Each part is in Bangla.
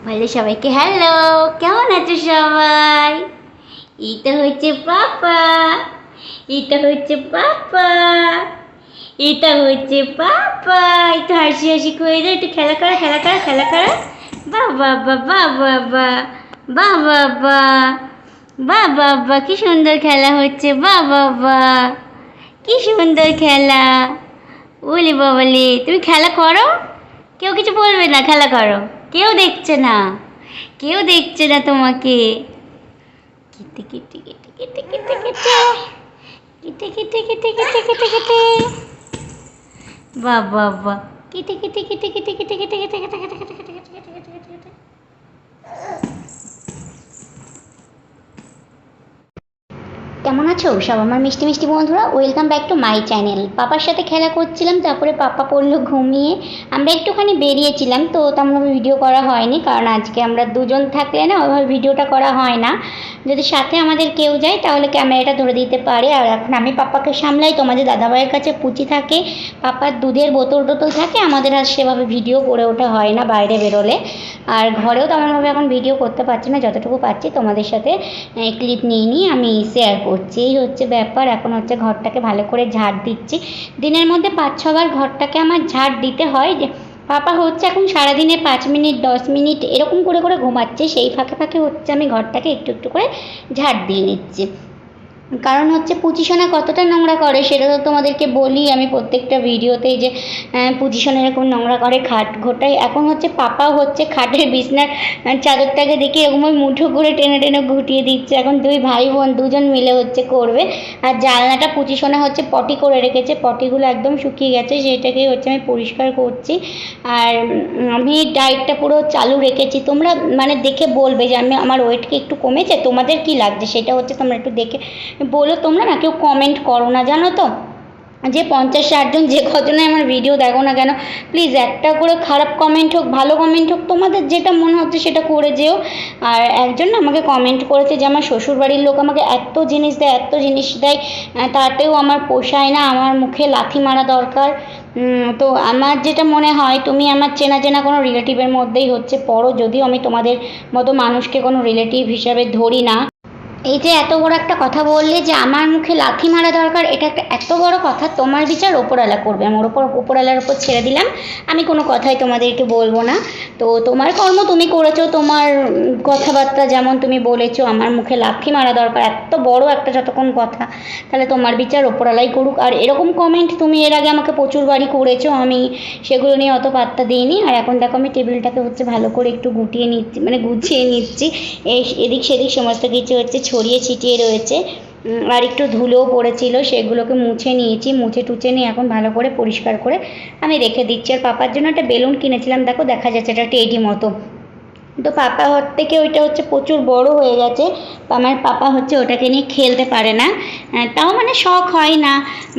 বলে সবাইকে হ্যালো কেমন আছো সবাই এটা হচ্ছে পাপা এটা হচ্ছে পাপা এটা হচ্ছে পাপা একটু হাসি হাসি করে যায় একটু খেলা করা খেলা করা খেলা করা বা বাবা বা বাবা বা বাবা বা বাবা কি সুন্দর খেলা হচ্ছে বা বাবা কি সুন্দর খেলা বলি বাবলি তুমি খেলা করো কেউ কিছু বলবে না খেলা করো কেউ দেখছে না কেউ দেখছে না তোমাকে কেটে কেটে কেটে কেটে কেটে কেটে কেটে কেটে কেটে কেটে কেটে কেটে বাহ বাহ বাহ কেটে কেটে কেটে কেটে কেটে কেটে কেটে কেটে কেটে কেটে কেটে কেটে কেটে কেটে কেমন আছো? সব আমার মিষ্টি মিষ্টি বন্ধুরা welcome back to my channel পাপার সাথে খেলা করছিলাম, তারপরে পাপা পড়ল ঘুমিয়ে। আমরা একটুখানি বেরিয়েছিলাম, তো তেমনভাবে ভিডিও করা হয়নি, কারণ আজকে আমরা দুজন থাকলে না ওইভাবে ভিডিওটা করা হয় না। যদি সাথে আমাদের কেউ যায়, তাহলে ক্যামেরাটা ধরে দিতে পারে। আর এখন আমি পাপাকে সামলাই, তোমাদের দাদাভাইয়ের কাছে পুচি থাকে। পাপার দুধের বোতল টোতল থাকে, আমাদের আর সেভাবে ভিডিও করে ওঠা হয় না বাইরে বেরোলে। আর ঘরেও তেমনভাবে এখন ভিডিও করতে পারছি না, যতটুকু পারছি তোমাদের সাথে ক্লিপ নিয়ে নিয়ে আমি শেয়ার করছি এই হচ্ছে ব্যাপার। এখন হচ্ছে ঘরটাকে ভালো করে ঝাড় দিচ্ছি। দিনের মধ্যে পাঁচ ছবার ঘরটাকে আমার ঝাড় দিতে হয় যে, পাপা হচ্ছে এখন সারাদিনে পাঁচ মিনিট, দশ মিনিট এরকম করে করে ঘুমাচ্ছে, সেই ফাঁকে ফাঁকে হচ্ছে আমি ঘরটাকে একটু একটু করে ঝাড় দিয়ে নিচ্ছি। কারণ হচ্ছে পুচিসোনা কতটা নোংরা করে সেটা তো তোমাদেরকে বলি আমি প্রত্যেকটা ভিডিওতেই যে পুচিসোনা এরকম নোংরা করে খাট ঘোটায় এখন হচ্ছে পাপাও হচ্ছে খাটের বিছনার চাদরটাকে দেখে এরকম ওই মুঠো করে টেনে টেনে ঘুটিয়ে দিচ্ছে। এখন দুই ভাই বোন দুজন মিলে হচ্ছে করবে। আর জানলাটা পুচিসোনা হচ্ছে পটি করে রেখেছে। পটিগুলো একদম শুকিয়ে গেছে, সেটাকেই হচ্ছে আমি পরিষ্কার করছি। আর আমি ডায়েটটা পুরো চালু রেখেছি। তোমরা মানে দেখে বলবে যে আমি, আমার ওয়েট কি একটু কমেছে? তোমাদের কি লাগছে? সেটা হচ্ছে তোমরা একটু দেখে বলো তোমরা না কেউ কমেন্ট করো না, জানো তো? যে পঞ্চাশ ষাটজন যে কজনে আমার ভিডিও দেখো না কেন প্লিজ একটা করে খারাপ কমেন্ট হোক, ভালো কমেন্ট হোক, তোমাদের যেটা মনে হচ্ছে সেটা করে যেও। আর একজন না আমাকে কমেন্ট করেছে যে আমার শ্বশুরবাড়ির লোক আমাকে এত জিনিস দেয়, এত জিনিস দেয় তাতেও আমার পোষায় না, আমার মুখে লাথি মারা দরকার। তো আমার যেটা মনে হয়, তুমি আমার চেনা চেনা কোনো রিলেটিভের মধ্যেই হচ্ছে, পড়ো, যদিও আমি তোমাদের মতো মানুষকে কোনো রিলেটিভ হিসাবে ধরি না। এই যে এত বড় একটা কথা বললে যে আমার মুখে লাথি মারা দরকার, এটা একটা এত বড় কথা, তোমার বিচার ওপরওয়ালা করবে। আমার ওপর, ওপরওয়ালার ওপর ছেড়ে দিলাম। আমি কোনো কথাই তোমাদেরকে বলব না। তো তোমার কর্ম তুমি করেছ, তোমার কথাবার্তা যেমন তুমি বলেছ, আমার মুখে লাথি মারা দরকার, এত বড় একটা যতক্ষণ কথা, তাহলে তোমার বিচার ওপরওয়ালাই করুক। আর এরকম কমেন্ট তুমি এর আগে আমাকে প্রচুর বাড়ি করেছ, আমি সেগুলো নিয়ে অত পাত্তা দিইনি। আর এখন দেখো আমি টেবিলটাকে হচ্ছে ভালো করে একটু গুটিয়ে নিচ্ছি মানে গুছিয়ে নিচ্ছি এদিক সেদিক সমস্ত কিছু হচ্ছে ছড়িয়ে ছিটিয়ে রয়েছে। আর একটু ধুলোও পড়েছিল, সেগুলোকে মুছে নিয়েছি, মুছে টুছে নিয়ে এখন ভালো করে পরিষ্কার করে আমি রেখে দিচ্ছি। আর পাপার জন্য একটা বেলুন কিনেছিলাম, দেখো দেখা যাচ্ছে এটা টেডি মতো। তো পাপা হর থেকে ওইটা হচ্ছে প্রচুর বড় হয়ে গেছে আমার পাপা হচ্ছে ওটাকে নিয়ে খেলতে পারে না। তাও মানে শখ হয় না।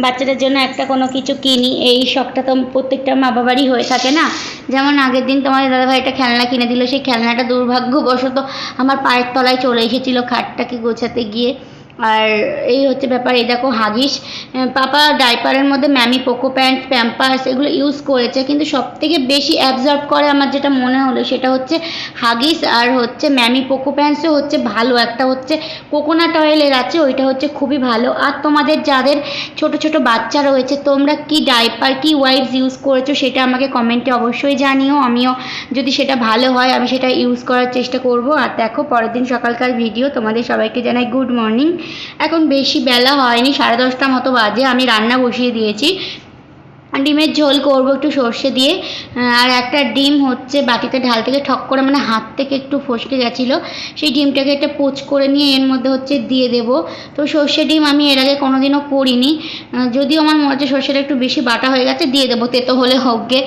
বাচ্চাদের জন্য একটা কোনো কিছু কিনি, এই শখটা তো প্রত্যেকটা মা বাবারই হয়ে থাকে না? যেমন আগের দিন তোমার দাদাভাই একটা খেলনা কিনে দিল, সেই খেলনাটা দুর্ভাগ্যবশত আমার পায়ের তলায় চলে এসেছিল খাটটাকে গোছাতে গিয়ে। আর এই হচ্ছে ব্যাপার, এই দেখো হাগিস পাপা ডাইপারের মধ্যে ম্যামি পোকো প্যান্টস প্যাম্পার্স এগুলো ইউজ করেছে, কিন্তু সব থেকে বেশি অ্যাবজর্ব করে আমার যেটা মনে হলো সেটা হচ্ছে হাগিস আর হচ্ছে ম্যামি পোকো প্যান্টসও হচ্ছে ভালো। একটা হচ্ছে কোকোনাট অয়েলের আছে, ওইটা হচ্ছে খুবই ভালো। আর তোমাদের যাদের ছোট ছোট বাচ্চা রয়েছে, তোমরা কি ডাইপার, কি ওয়াইপস ইউজ করেছ সেটা আমাকে কমেন্টে অবশ্যই জানিও। আমিও যদি সেটা ভালো হয়, আমি সেটা ইউজ করার চেষ্টা করব। আর দেখো, পরের দিন সকালকার ভিডিও তোমাদের সবাইকে জানাই, গুড মর্নিং। এখন বেশি বেলা হয়নি, সাড়ে দশটা মতো বাজে আমি রান্না বসিয়ে দিয়েছি। ডিমের ঝোল করব একটু সর্ষে দিয়ে আর একটা ডিম হচ্ছে বাটিতে ঢাল থেকে ঠক করে মানে হাত থেকে একটু ফসকে গেছিল, সেই ডিমটাকে একটা পোচ করে নিয়ে এর মধ্যে হচ্ছে দিয়ে দেব। তো সর্ষে ডিম আমি এর আগে কোনোদিনও করিনি যদিও আমার মনে হচ্ছে সর্ষেটা একটু বেশি বাটা হয়ে গেছে, দিয়ে দেবো তেতো হলে হোক গে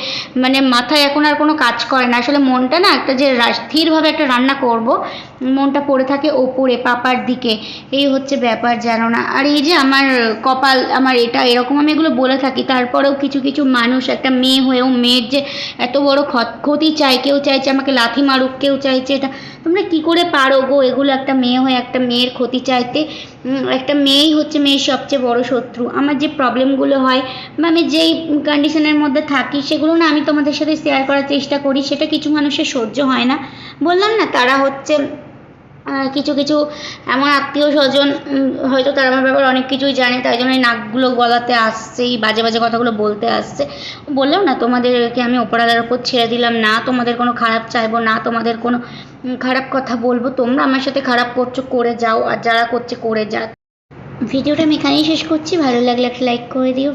মানে মাথায় এখন আর কোনো কাজ করে না, আসলে মনটা না একটা যে স্থিরভাবে একটা রান্না করব, মনটা পড়ে থাকে ওপরে, পাপার দিকে, এই হচ্ছে ব্যাপার জানো না। আর এই যে আমার কপাল, আমার এটা এরকম আমি এগুলো বলে থাকি, তারপরেও কিছু কিছু কিছু মানুষ, একটা মেয়ে হয়েও মেয়ের যে এত বড় ক্ষত- চায় কেউ চাইছে আমাকে লাথি মারুক, কেউ চাইছে এটা, তোমরা কি করে পারো গো? এগুলো একটা মেয়ে হয়ে, একটা মেয়ের ক্ষতি চাইতে একটা মেয়েই হচ্ছে মেয়ের সবচেয়ে বড় শত্রু। আমার যে প্রবলেমগুলো হয়, বা আমি যেই কন্ডিশনের মধ্যে থাকি, সেগুলো না আমি তোমাদের সাথে শেয়ার করার চেষ্টা করি, সেটা কিছু মানুষের সহ্য হয় না। বললাম না, তারা হচ্ছে কিছু কিছু এমন আত্মীয় স্বজন হয়তো তারা আমার ব্যাপারে অনেক কিছুই জানে, তাই জন্য এই নাকগুলো গলাতে আসছে, এই বাজে বাজে কথাগুলো বলতে আসছে। বললাম না, তোমাদেরকে আমি ওপরালার ওপর ছেড়ে দিলাম, না তোমাদের কোনো খারাপ চাইব, না তোমাদের কোনো খারাপ কথা বলব, তোমরা আমার সাথে খারাপ করছ, করে যাও, আর যারা করছে, করে যাক। ভিডিওটা আমি এখানেই শেষ করছি, ভালো লাগলে একটা লাইক করে দিও